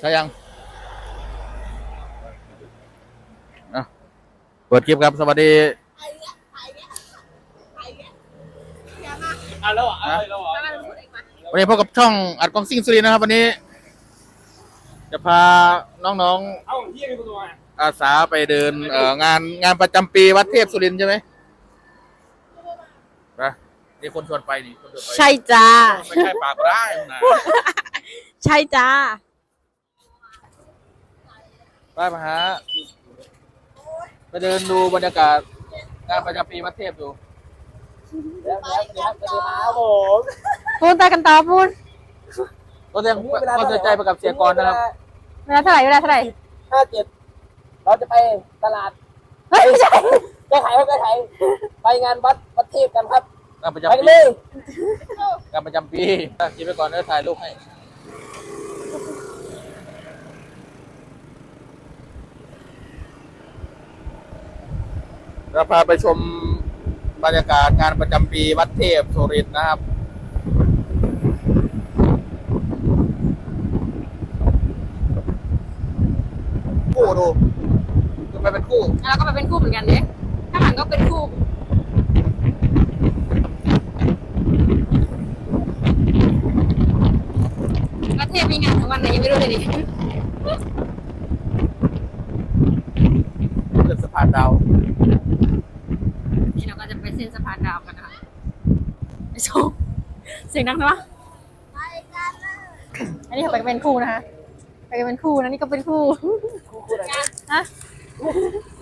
ใช่ยังอะเปิดคลิปครับ สวัสดีอะแล้วอะแล้วอะวันนี้พบกับช่องอัดกล้องซิ่งสุรินทร์นะครับ วันนี้ จะพาน้องเอ้าเฮียมีตัวอะๆอาสาไปเดินเอ่องานงานประจำปีวัดเทพสุรินทร์ใช่ไหมไปนี่คนชวนไปนี่คนชวนไปใช่จ้าไม่ใช่ปากร้ายนะ ใช่จ้า ไปมาฮะไปเดินดูบรรยากาศงานประจำปีวัดเทพดูเดี๋ยวเดี๋ยวเดี๋ยวเดี๋ยวครับผมพูดตากันต่อพูดก็แสดงความเสียใจไปกับเสียกรนะครับเวลาเท่าไหร่เวลาเท่าไหร่ห้าเจ็ดเราจะไปตลาดเฮ้ยไม่ใช่แก้ไขครับแก้ไขไปงานวัดวัดเทพกันครับงานประไปจำกันปีเลยงานประจำปีอะคิดไปก่อนเดี๋ยวถ่ายรูปให้ เราพาไปชมบรรยากาศงานประจำปีวัดเทพสุรินทร์นะครับคู่ดูดูไปเป็นคู่แล้วก็ไปเป็นคู่เหมือนกันเนี่ยถ้าหลังก็เป็นคู่ประเทศมีงานทั้งวันไหนยังไม่รู้เลยดิ เรื่องสะพานดาว นี่เราก็จะไปเส้นสะพานดาวกันนะคะไปชมเสียงดังนะวะอันนี้เขาไปเป็นคู่นะคะ ไปกันเป็นคู่นะนี่ก็เป็นคู่ฮะ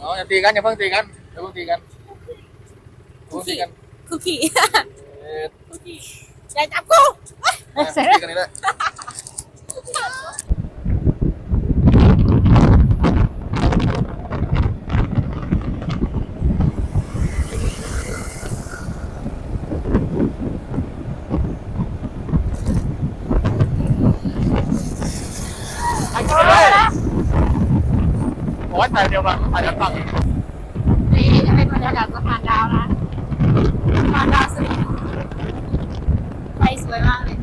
อ๋ออย่าตีกันอย่าเพิ่งตีกันอย่าเพิ่งตีกันอย่าเพิ่งตีกันคุกกี้เอ่ออย่าจับกูเอ้ยเสร็จตีแล้ว กันนี่แหละ ไปกันเลย โอ้ยถ่ายเดียวกันถ่ายกันตั้งนี่จะเป็นบรรยากาศสะพานดาวนะสะพานดาวสวยไฟสวยมากเลย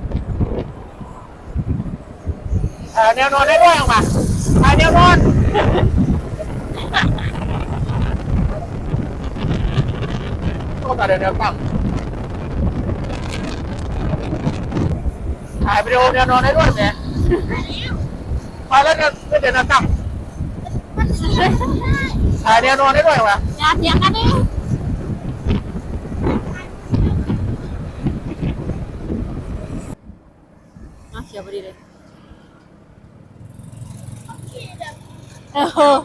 เออแนวนอนได้ด้วยออกมาไปแนวนอนก็ถ่ายเดียวตั้งถ่ายวิดีโอแนวนอนได้ด้วยแหมไปแล้วก็เดี๋ยวนะตั้ง ถ่ายแนวนอนได้ด้วยวะอย่าเถียงกันดิอะเขียวพอดีเลยเออ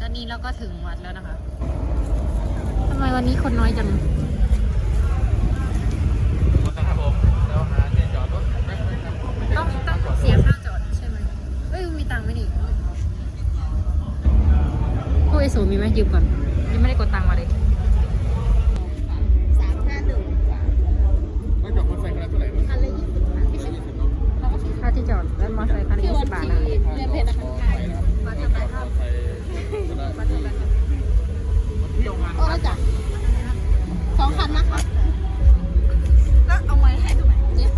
ตอนนี้เราก็ถึงวัดแล้วนะคะทำไมวันนี้คนน้อยจัง ครับผมแล้วหาที่จอดรถ ต้องต้องเสียค่าจอดใช่ไหมเอ้ยมีตังค์ไหมนี่ พวกไอโซมีไหมยืมก่อน ยังไม่ได้กดตังค์มาเลยก็จอดรถไฟกันเท่าไหร่วะค่าที่จอดแล้วมอเตอร์ไซค์คันละยี่สิบบาทนะเรียนเพจนะครับมาทำไมครับมาทำไมครับเที่ยวงานวัด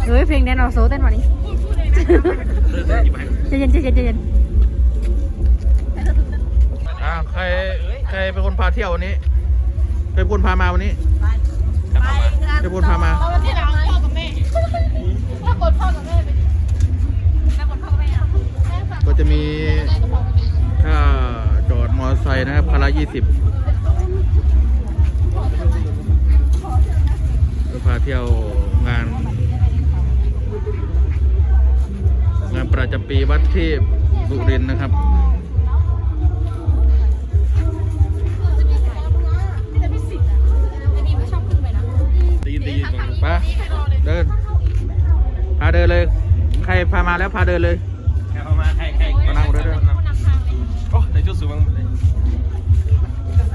เฮ้ยเพลงแดนออโซเต้นวันนี้ใจเย็นใจเย็นใจเย็น ใครใครเป็นคนพาเที่ยววันนี้ใครเป็นคนพามาวันนี้ใครเป็นคนพามาที่หลังพ่อกับแม่ถ้ากดพ่อกับแม่ไปดิถ้ากดพ่อกับแม่อะก็จะมีค่าจอดมอเตอร์ไซค์นะครับคันละยี่สิบก็พาเที่ยวงาน งานประจำปีวัดเทพสุรินทร์นะครับ นปะเดิน พาเดินเลย ใครพามาแล้วพาเดินเลยใครเข้ามาใครใครมานั่งด้วยด้วยโอ้ในชุดสูงมั้งเลยไป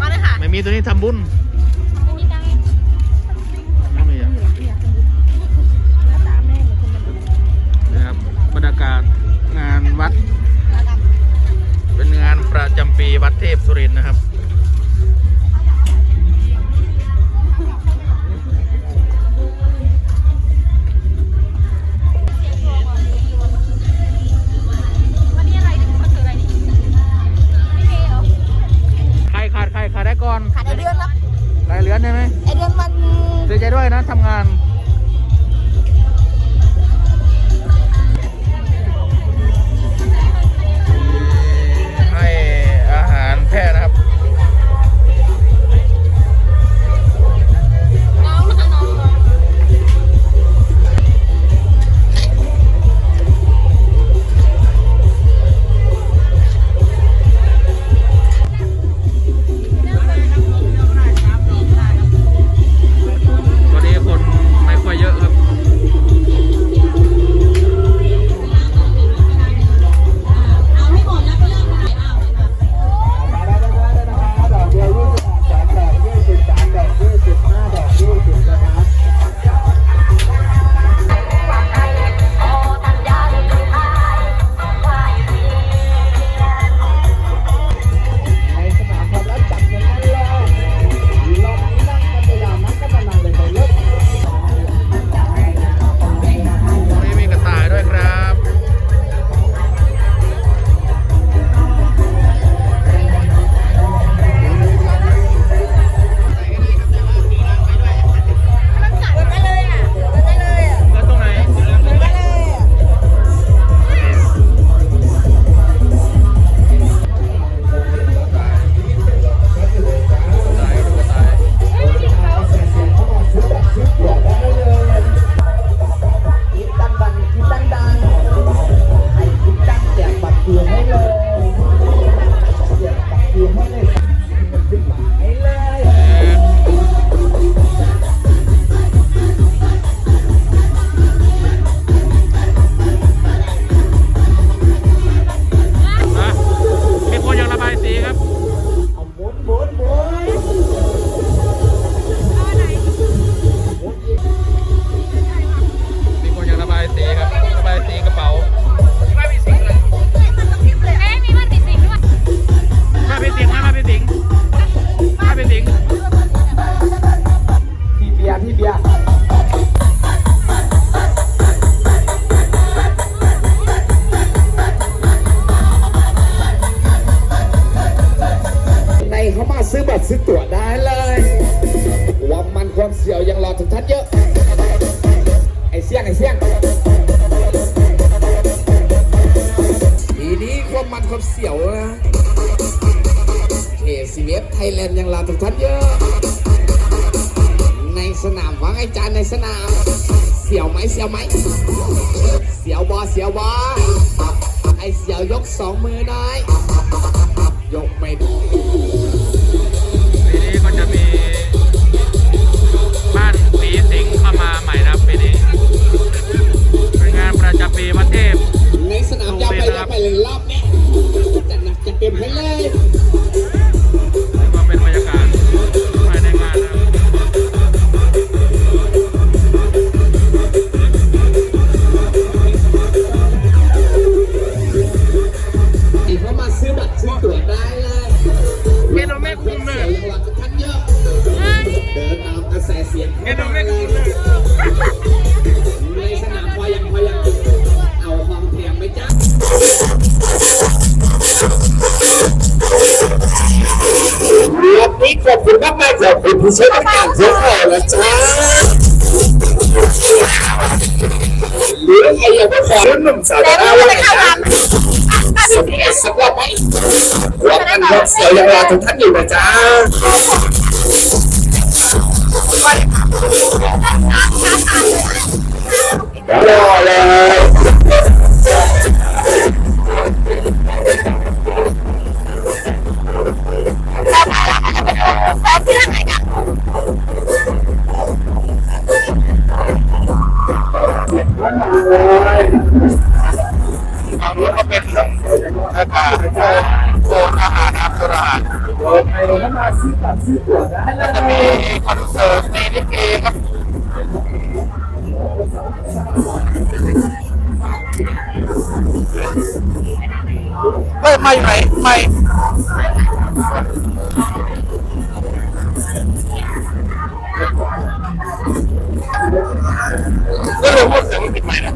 มาเลยค่ะไม่มีตัวนี้ทำบุญ บัตรซื้อตั๋วได้เลยความมันความเสียวยังรอถึงทัดเยอะ ไอเสียงไอเสียงทีนี้ความมันความเสียวนะเอซีเอฟไทยแลนด์ยังรอถึงทัดเยอะ ในสนามวางไอจานในสนาม เสียวไหมเสียวไหมเสียวบอเสียวบอไอเสียวยกสองมือหน่อย ยกไม่ดี ม่นะปีนี้เป็นงานประจำปีมาเทพในสนามยาไปยาไปเลยรอบ ยังรอทุกท่านอยู่นะจ๊ะ ก็เลยพูดเสียงมันปิดใหม่นะ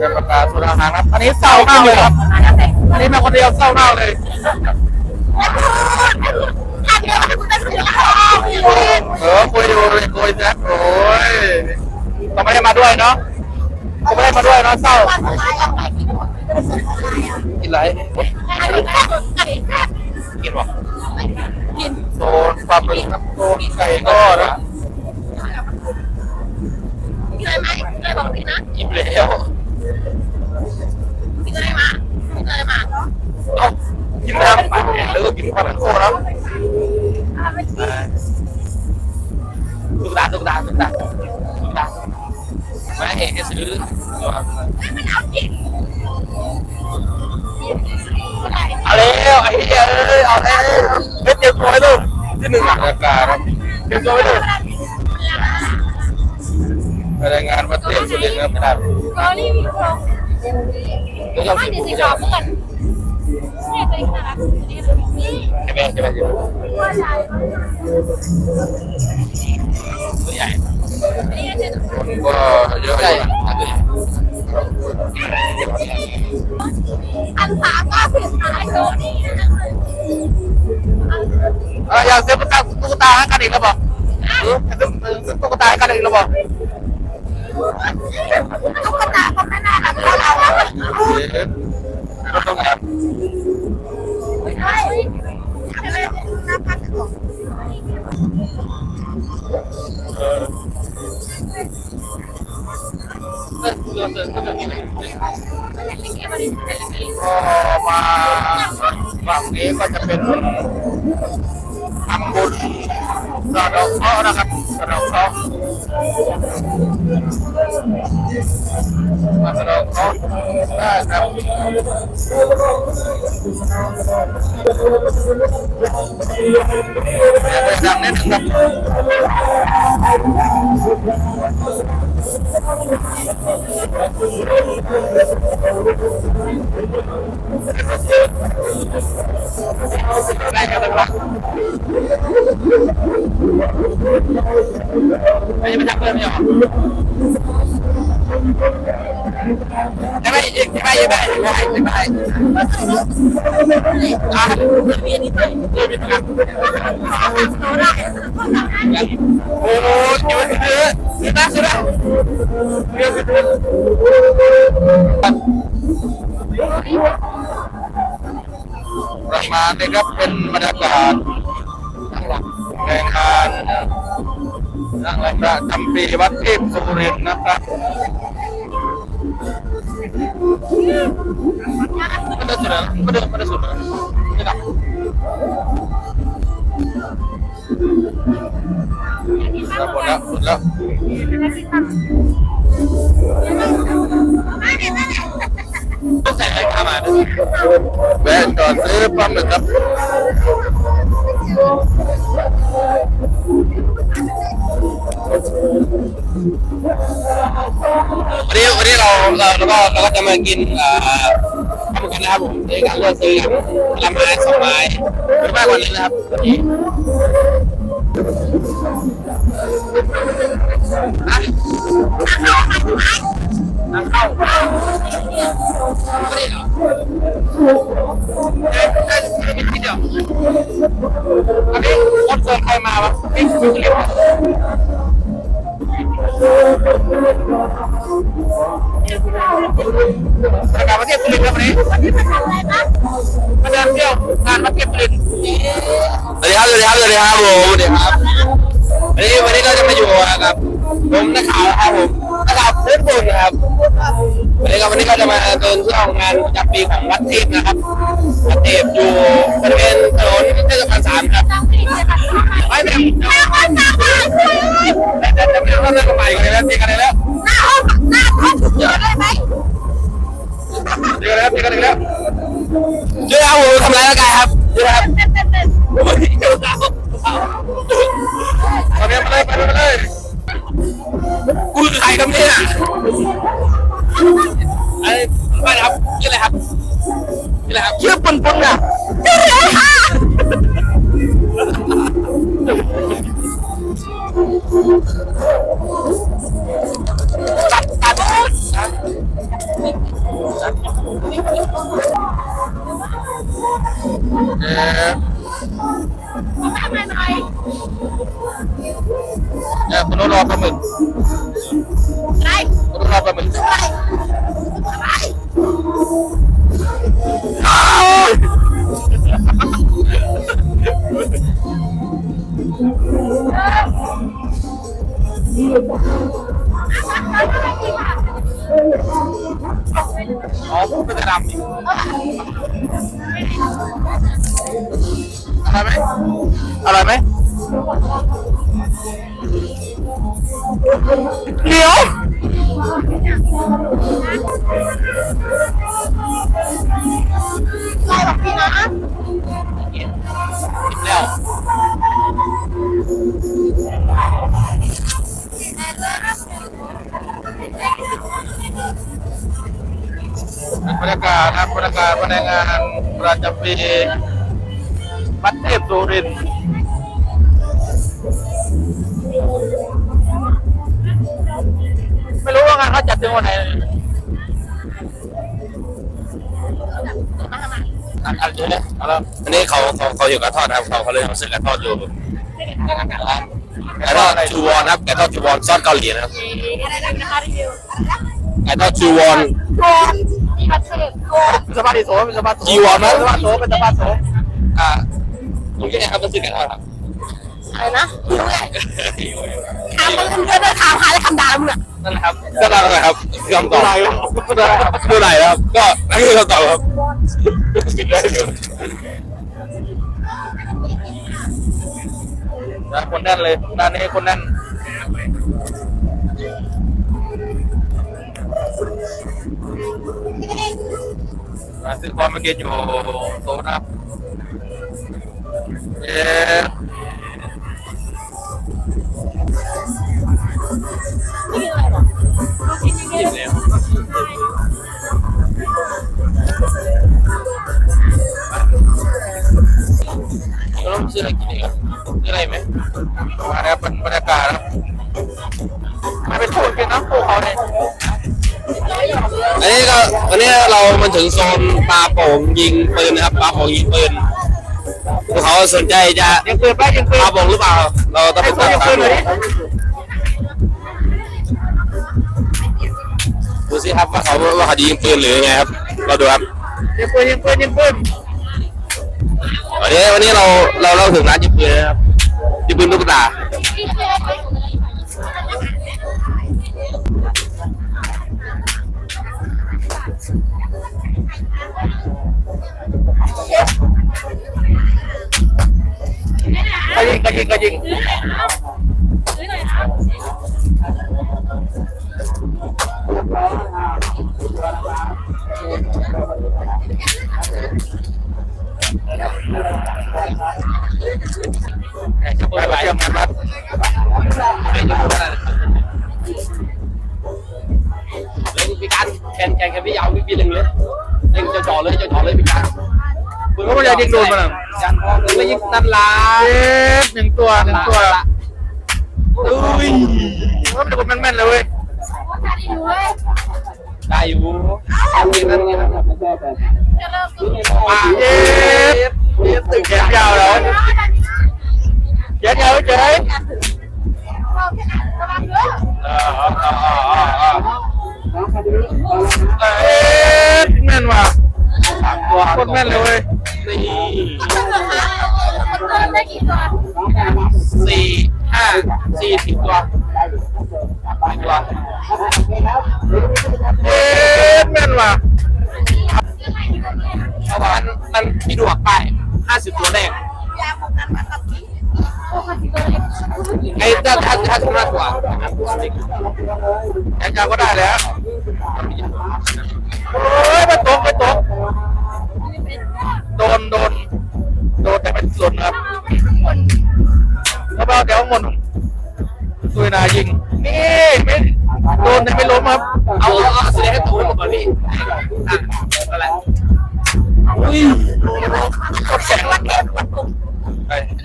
เป็นประกาศสุดาหางครับอันนี้เศร้ามากเลยครับ อันนี้มาคนเดียวเศร้ามากเลยเออคุยอยู่เยคุยแจ๊คโอ้ยต้องไม่ได้มาด้วยเนาะต้องไม่ได้มาด้วยเนาะเศร้า วันอาไปกินหรอกินวะกินโซนปลาเป็นครับโซนไก่ทอดนะกินอะไรไหมกินอะไรบอกพี่นะอิ่มแล้วกินอะไรมากินอะไรมาเอ้ากินน้ำปั่นแล้วก็กินปลาเป็นโคนะตุ๊กตาตุ๊กตาตุ๊กตาตุ๊กตาไม่เห็นจะซื้อไม่เอากิน เหี้ยเอ้ยเอ้ยเตรียมตัวให้ลูกที่หนึ่งอากาศครับเตรียมตัวให้ลูกรายงานว่าเตรียมสุดเลยนะครับก็รีวิวเขาไม่ดีสิครับเพื่อนี่ตัวเองนะนี่ใช่ไหมใช่ไหมใช่ไหมว่าใช่ตัวใหญ่นี่ไงเจ๊คนก็เยอะใหญ่อันสามก็ผิดอะไรโดนี่เอออยากซื้อตุ๊กตาตุ๊กตาให้กันอีกแล้วบอกเออซื้อตุ๊กตาให้กันอีกแล้วบอก ตุ๊กตาก็ไม่น่ารักเท่าเราแล้ว เอ๊ะมันต้องไง ใช่ใช่ไหมน่าพักของ เออเออเออเออเออ ไม่ได้เก็บอะไรไม่ได้เก็บ ก็มา ฝั่งนี้ก็จะเป็นทำบุญสะเดอกเคราะห์นะครับสะเดอกเคราะห์มาสะเดอกเคราะห์ได้ครับอย่าไปดังนิดนึงครับ ไม่ใช่ นั่งไรประจำปีวัดเทพสุรินทร์นะครับไม่ได้สุดแล้วไม่ได้ไม่ได้สุดแล้วนี่ครับหมดแล้วหมดแล้วต้องใส่อะไรเข้ามาด้วยแวะจอดซื้อปลาหมึกครับ วันนี้วันนี้เราเราเราก็เราก็จะมากินเอ่อปลาหมึกกันนะครับผมในการเลือกซื้อกันละไม้สองไม้เป็นมากกว่านี้นะครับวันนี้อะนั่งเข้าไม่ได้เหรอได้ได้ไม่คิดเดียวอันนี้คนเสิร์ฟใครมาวะนี่คือเรียกว่า ประกาศประเทศสุรินทร์ครับวันนี้วันนี้มาทำอะไรนะมาเดินเที่ยวงานประเทศสุรินทร์สวัสดีครับสวัสดีครับสวัสดีครับผมสวัสดีครับวันนี้วันนี้เราจะมาอยู่กับผมนักข่าวครับผมนักข่าวพื้นฝุ่นนะครับวันนี้ก็วันนี้ก็จะมาเดินเที่ยวงานประจำปีของวัดเทพนะครับ วัดเทพอยู่บริเวณถนนเทศบาลสามครับต้องกินเลยค่ะไปแบบหน้าห้องหน้าห้องแต่แต่แต่ไม่ต้อาเริ่มใหม่กันเลยแล้วเจอกันเลยแล้ว บรรยากาศนะครับบรรยากาศภายในงานประจำปีวัดเทพสุรินทร์ไม่รู้ว่างานเขาจัดถึงวันไหนอันอันนี้เนี่ยเอาแล้วอันนี้เขาเขาเขาอยู่กระทอดนะครับเขาเขาเลยทำซื้อกระทอดอยู่กระทอดจูวอนนะครับกระทอดจูวอนซอสเกาหลีนะครับอะไรนะคะรีวิวกระทอดจูวอน โกนที่ประเทศโกนสปาติโสเป็นสปาจีวอนไหมสปาโสเป็นสปาโสอ่าผมแค่ครับมันซื้อกระทอดครับอะไรนะถามมึงเดินถามหาอะไรคำด่ามึงอะนั่นแหละครับก็นั่นแหละครับคำตอบเท่าไหร่ครับก็นั่นคือคำตอบครับปิดได้อยู่นะคนแน่นเลยด้านนี้คนแน่น ซื้อความมาเกณฑ์อยู่โซนนะครับเอ๊ะนี่คืออะไรหรอกินยังไง เราต้องซื้ออะไรกินอีกอะซื้ออะไรไหมมาแล้วเป็นบรรยากาศครับไม่เป็นพูดเป็นน้ำปูเขาเนี่ยอันนี้ก็อันนี้เรามันถึงโซนปลาโป่งยิงปืนนะครับปลาโป่งยิงปืนพวกเขาสนใจจะยิงปืนไปยิงปืนปลาโป่งหรือเปล่า เราต้องไปตามดูดูสิครับว่าเขาว่าเขาจะยิงปืนหรือไงครับ เราดูครับยิงปืนยิงปืนยิงปืน วันนี้วันนี้เราเราเราถึงร้านยิงปืนแล้วครับยิงปืนลูกตานี่คืออะไรก็ยิงก็ยิงก็ยิง ซื้อหน่อยนะไปไปยังมันรัดเลยพี่การแข่งแข่งกันพี่ยาวพี่หนึ่งเลยเล่นจะจ่อเลยจะจ่อเลยพี่การคุณก็ไม่ได้ยิงโดนมันยันพอเลยไม่ยิงนั่นละหนึ่งตัวหนึ่งตัวอุ้ยมันเป็นแม่นๆเลยเว้ย ได้อยู่เอาเงินนั่นเงินจะเริ่มต้นอะเย็บเย็บตึกแขนยาวแล้วเย็บยาวเจ๊เราแค่นั้นระวังเด้ออ่าอ่าอ่าอ่าอ่าเอ๊ะแม่นว่ะสามตัวโคตรแม่นเลยสี่ได้กี่ตัวสี่ห้าสี่สิบตัว เอ๊ะแม่นว่ะเอาว่านั่นพี่ดวกไปห้าสิบตัวแรกยาของกันมาตัดที่โอ้คนที่ตัวเล็กไอ้ถ้าถ้าถ้าถึงมากกว่าแอนจาก็ได้แล้ว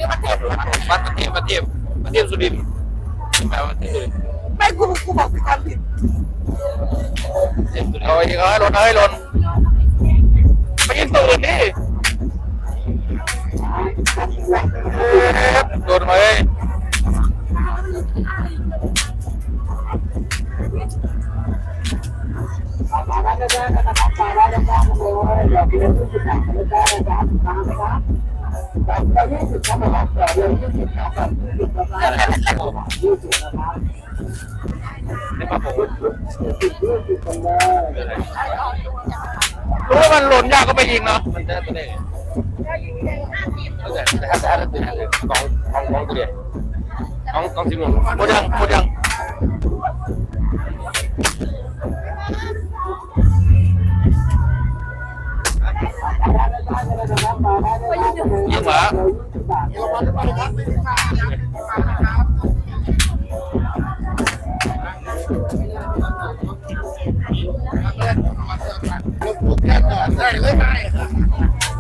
ที่ประเทศวัดประเทศประเทศประเทศสุรินทร์มาประเทศสุรินทร์ไม่กูกูบอกพี่ทำผิดโอ้ยเอ้ยลนเอ้ยลนไปยิงตื่นดิโดนไหมเอาให้หล่นไม่ยิงตัวอื่นดิได้ปะผมรู้ว่ามันหล่นยากก็ไปยิงเนาะมันจะตัวเองแต่แต่ถ้าถ้าตัวนี้กองกองกองตัวเดียวกองกองสิบหนึ่งหมดยังหมดยัง ยิงหมา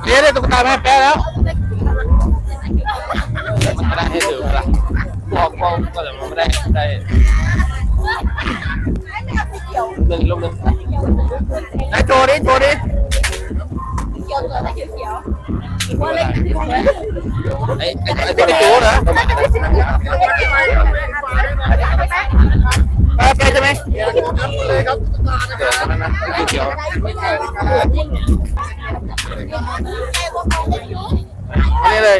เดี๋ยวได้ตุ๊กตาแม่แป๊ะแล้วมันไม่ได้ให้ถือละพอพอก็แต่มันไม่ได้ได้หนึ่งลูกหนึ่ง ไอ้ไอ้ไอ้ตัวไอ้นะแป๊ะแป๊ะใช่ไหมเดี๋ยวนั้นนะเขียวอันนี้เลย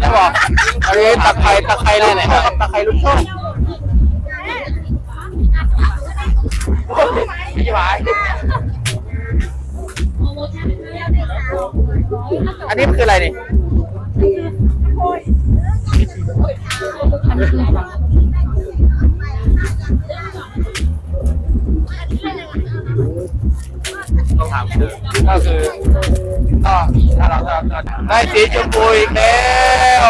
จะบอกอันนี้ตะไคร้ตะไคร้เลยไหนครับตะไคร้ลูกโชคไม่ไห อันนี้มันคืออะไรนี่ต้องถามคือก็คือก็ถ้าเราถ้าเราได้สีชมพูอีกแล้ว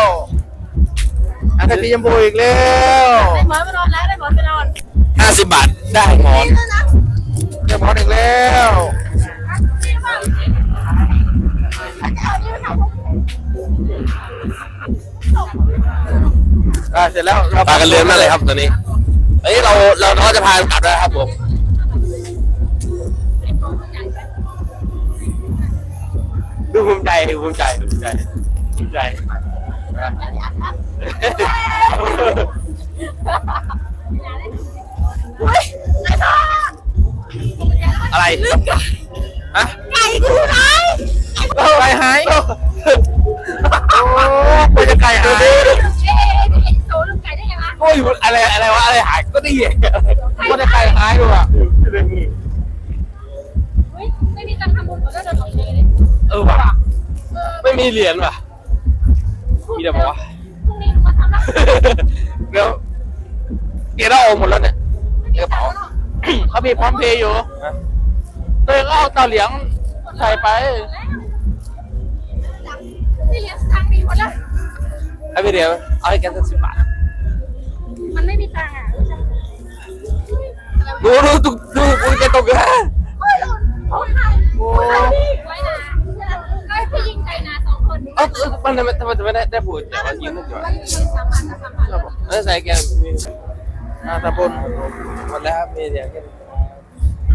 ได้สีชมพูอีกแล้วได้หมอนมานอนแล้วได้หมอนไปนอนห้าสิบบาทได้หมอนได้หมอนอีกแล้ว อ่าเสร็จแล้วเราพากันเรือนมาเลยครับตอนนี้เอ้ยเราเราเราจะพากันกลับแล้วครับผมดูภูมิใจภูมิใจภูมิใจภูมิใจนะอุ้ยไอ้ทออะไรฮะไก่กูไหนไก่หาย โอ้ไปจะไก่หายเอ๊ะเห็นโซ่ลูกไก่ได้ยังไงโอ้ยอะไรอะไรวะอะไรหายก็ได้เหก็จะไก่หายดูอะเฮ้ยไม่มีตังค์ทำบุญก็เดินออกเลยเออว่ะไม่มีเหรียญว่ะมีแต่บอกว่าพรุ่งนี้มาทำล้วเดี๋ยวเกียร์เราโอาหมดแล้วเนี่ยในกระเป๋าเขามีพร้อมเพย์อยู่เองก็เอาตาเหลียงใส่ไป เลี้ยงตังค์มีหมดแล้วให้ไปเดี๋ยวเอาให้แกสักสิบบาทมันไม่มีตังค์อะดูดูดูดูกูจะตกแล้วโอ้ยหล่นโอ้ยหายโอ้ยไว้นะก็พี่ยิงใจนะสองคนเออมันทำไมทำไมไม่ได้ได้พูดแต่ว่ายิงไม่เกี่ยวมันมีสามพันกับสามพันเออใส่แกงอ่าตะบนหมดแล้วครับมีเดียวแค่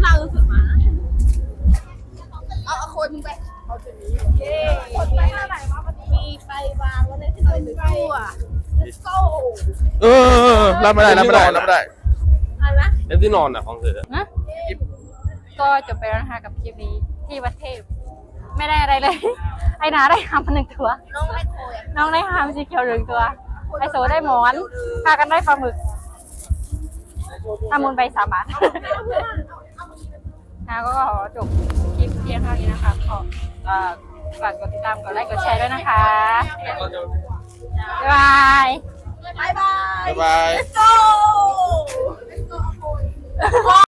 เราสุดมาเอาเอาโคนมึงไปเอาจะนี้เย้คนไปเท่าไหร่วะวันนี้ มีไฟวางไว้เลยที่เราจะกู้อะ let's go เออรับไม่ได้รับไม่ได้รับไม่ได้อะไรนะแล้วที่นอนอะของเธอนะก็จบไปแล้วนะคะกับคลิปนี้ที่วัดเทพ ไม่ได้อะไรเลย ไอ้นาได้หามมาหนึ่งตัว น้องไม่โทรอะน้องได้หามสีเขียวหนึ่งตัว ไอโซได้หมอนพากันได้ปลาหมึกทำมูลไปสามบาทนะก็ขอจบคลิปเพียงเท่านี้นะคะขอเอ่อ ฝากกดติดตามกดไลค์กดแชร์ด้วยนะคะ บ๊ายบายบายบาย บ๊ายบาย let's go